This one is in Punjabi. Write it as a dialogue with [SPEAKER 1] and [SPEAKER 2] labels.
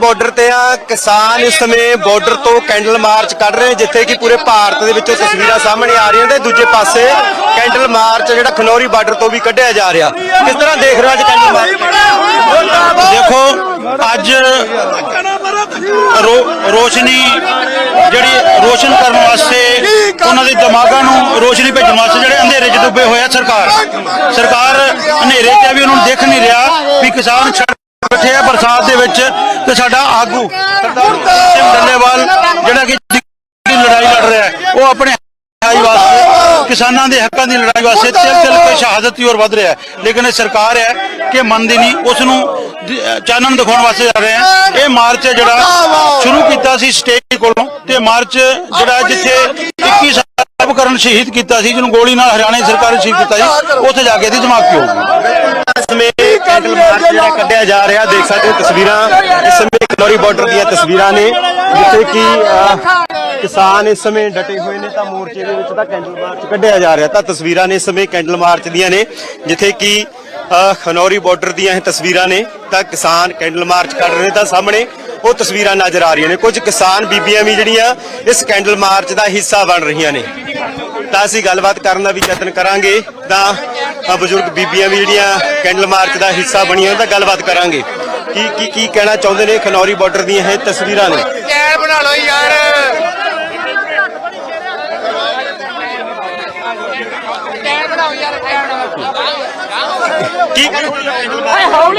[SPEAKER 1] ਬਾਰਡਰ ਤੇ ਆ, ਕਿਸਾਨ ਇਸ ਸਮੇਂ ਬਾਰਡਰ ਤੋਂ ਕੈਂਡਲ ਮਾਰਚ ਕੱਢ ਰਹੇ ਜਿੱਥੇ ਕਿ ਪੂਰੇ ਭਾਰਤ ਦੇ ਵਿੱਚੋਂ ਤਸਵੀਰਾਂ ਸਾਹਮਣੇ ਆ ਰਹੀਆਂ ਤੇ ਦੂਜੇ ਪਾਸੇ ਕੈਂਡਲ ਮਾਰਚ ਜਿਹੜਾ ਖਨੌਰੀ ਬਾਰਡਰ ਤੋਂ ਵੀ ਕੱਢਿਆ ਜਾ ਰਿਹਾ। ਕਿਸ ਤਰ੍ਹਾਂ ਦੇਖ ਰਹੇ ਹੋ ਅੱਜ ਕੈਂਡਲ ਮਾਰਚ
[SPEAKER 2] ਦੇਖੋ, ਅੱਜ ਰੋ- ਰੋਸ਼ਨੀ ਜਿਹੜੀ ਰੋਸ਼ਨ ਕਰਨ ਵਾਸਤੇ ਉਹਨਾਂ ਦੇ ਦਿਮਾਗਾਂ ਨੂੰ ਰੋਸ਼ਨੀ ਭੇਜਣ ਵਾਸਤੇ ਜਿਹੜੇ ਅੰਧੇਰੇ 'ਚ ਡੁੱਬੇ ਹੋਏ ਆ ਸਰਕਾਰ। ਸਰਕਾਰ ਹਨੇਰੇ 'ਚ ਵੀ ਉਹਨਾਂ ਨੂੰ ਦੇਖ ਨਹੀਂ ਰਿਹਾ ਵੀ ਕਿਸਾਨ ਸੜਕ ਬੈਠੇ ਆ ਬਰਸਾਤ ਦੇ ਵਿੱਚ ਤੇ ਸਾਡਾ ਆਗੂ ਸਰਦਾਰ ਸਿੰਘ ਡੱਲੇਵਾਲ ਜਿਹੜਾ ਕਿ ਲੜਾਈ ਲੜ ਰਿਹਾ ਹੈ ਉਹ ਆਪਣੇ ਲੜਾਈ ਵਾਸਤੇ ਕਿਸਾਨਾਂ ਦੇ ਹੱਕਾਂ ਦੀ ਲੜਾਈ ਵਾਸਤੇ ਤਿਲ ਤਿਲ ਕੇ ਸ਼ਹਾਦਤ ਦੀ ਔਰ ਵੱਧ ਰਿਹਾ ਹੈ। ਲੇਕਿਨ ਇਹ ਸਰਕਾਰ ਹੈ ਕਿ ਮੰਨਦੀ ਨਹੀਂ ਉਸ ਨੂੰ ਚਾਨਣ ਦਿਖਾਉਣ ਵਾਸਤੇ ਜਾ ਰਹੇ ਹੈ। ਇਹ ਮਾਰਚ ਜਿਹੜਾ ਸ਼ੁਰੂ ਕੀਤਾ ਸੀ ਸਟੇਜ ਕੋਲੋਂ ਤੇ ਮਾਰਚ ਜਿਹੜਾ ਜਿੱਥੇ 21 ਸਾਲ ਕਰਨ ਸ਼ਹੀਦ ਕੀਤਾ ਸੀ ਜਿਹਨੂੰ ਗੋਲੀ ਨਾਲ ਹਰਿਆਣਾ ਸਰਕਾਰ ਨੇ ਸ਼ਹੀਦ ਕੀਤਾ ਸੀ ਉੱਥੇ ਜਾ ਕੇ ਇਹਦੀ ਕਿਉਂ ਹੋਊਗੀ।
[SPEAKER 1] ਕੈਂਡਲ ਮਾਰਚ ਜਿਹੜਾ ਕੱਢਿਆ ਜਾ ਰਿਹਾ। ਦੇਖ ਸਕਦੇ ਹੋ ਤਸਵੀਰਾਂ। ਇਸ ਸਮੇਂ ਖਨੌਰੀ ਬਾਰਡਰ ਦੀਆਂ ਤਸਵੀਰਾਂ ਨੇ ਜਿੱਥੇ ਕਿ ਕਿਸਾਨ ਇਸ ਸਮੇਂ ਡਟੇ ਹੋਏ ਨੇ ਤਾਂ ਮੋਰਚੇ ਦੇ ਵਿੱਚ ਤਾਂ ਕੈਂਡਲ ਮਾਰਚ ਕੱਢਿਆ ਜਾ ਰਿਹਾ। ਤਾਂ ਤਸਵੀਰਾਂ ਨੇ ਇਸ ਸਮੇਂ ਕੈਂਡਲ ਮਾਰਚ ਦੀਆਂ ਨੇ ਜਿੱਥੇ ਕਿ ਖਨੌਰੀ ਬਾਰਡਰ ਦੀਆਂ ਇਹ ਤਸਵੀਰਾਂ ਨੇ ਤਾਂ ਕਿਸਾਨ ਕੈਂਡਲ ਮਾਰਚ ਕੱਢ ਰਹੇ ਨੇ ਤਾਂ ਸਾਹਮਣੇ ਉਹ ਤਸਵੀਰਾਂ ਨਜ਼ਰ ਆ ਰਹੀਆਂ ਨੇ। ਕੁਝ ਕਿਸਾਨ ਬੀਬੀਆਂ ਵੀ ਜਿਹੜੀਆਂ ਇਸ ਕੈਂਡਲ ਮਾਰਚ ਦਾ ਹਿੱਸਾ ਬਣ ਰਹੀਆਂ ਨੇ। ਤਾਂ ਅਸੀਂ ਗੱਲਬਾਤ ਕਰਨ ਦਾ ਵੀ ਯਤਨ ਕਰਾਂਗੇ। ਤਾਂ ਬਜ਼ੁਰਗ ਬੀਬੀਆਂ ਵੀ ਜਿਹੜੀਆਂ ਕੈਂਡਲ ਮਾਰਚ ਦਾ ਹਿੱਸਾ ਬਣੀਆਂ ਤਾਂ ਗੱਲਬਾਤ ਕਰਾਂਗੇ। ਕੀ ਕੀ ਕੀ ਕਹਿਣਾ ਚਾਹੁੰਦੇ ਨੇ ਖਨੌਰੀ ਬਾਰਡਰ ਦੀਆਂ ਇਹ ਤਸਵੀਰਾਂ ਨੇ?
[SPEAKER 3] ਟਾਇਰ ਬਣਾ ਲਓ ਯਾਰ। ਟਾਇਰ ਬਣਾਓ ਯਾਰ
[SPEAKER 1] ਕੀ ਹੋ?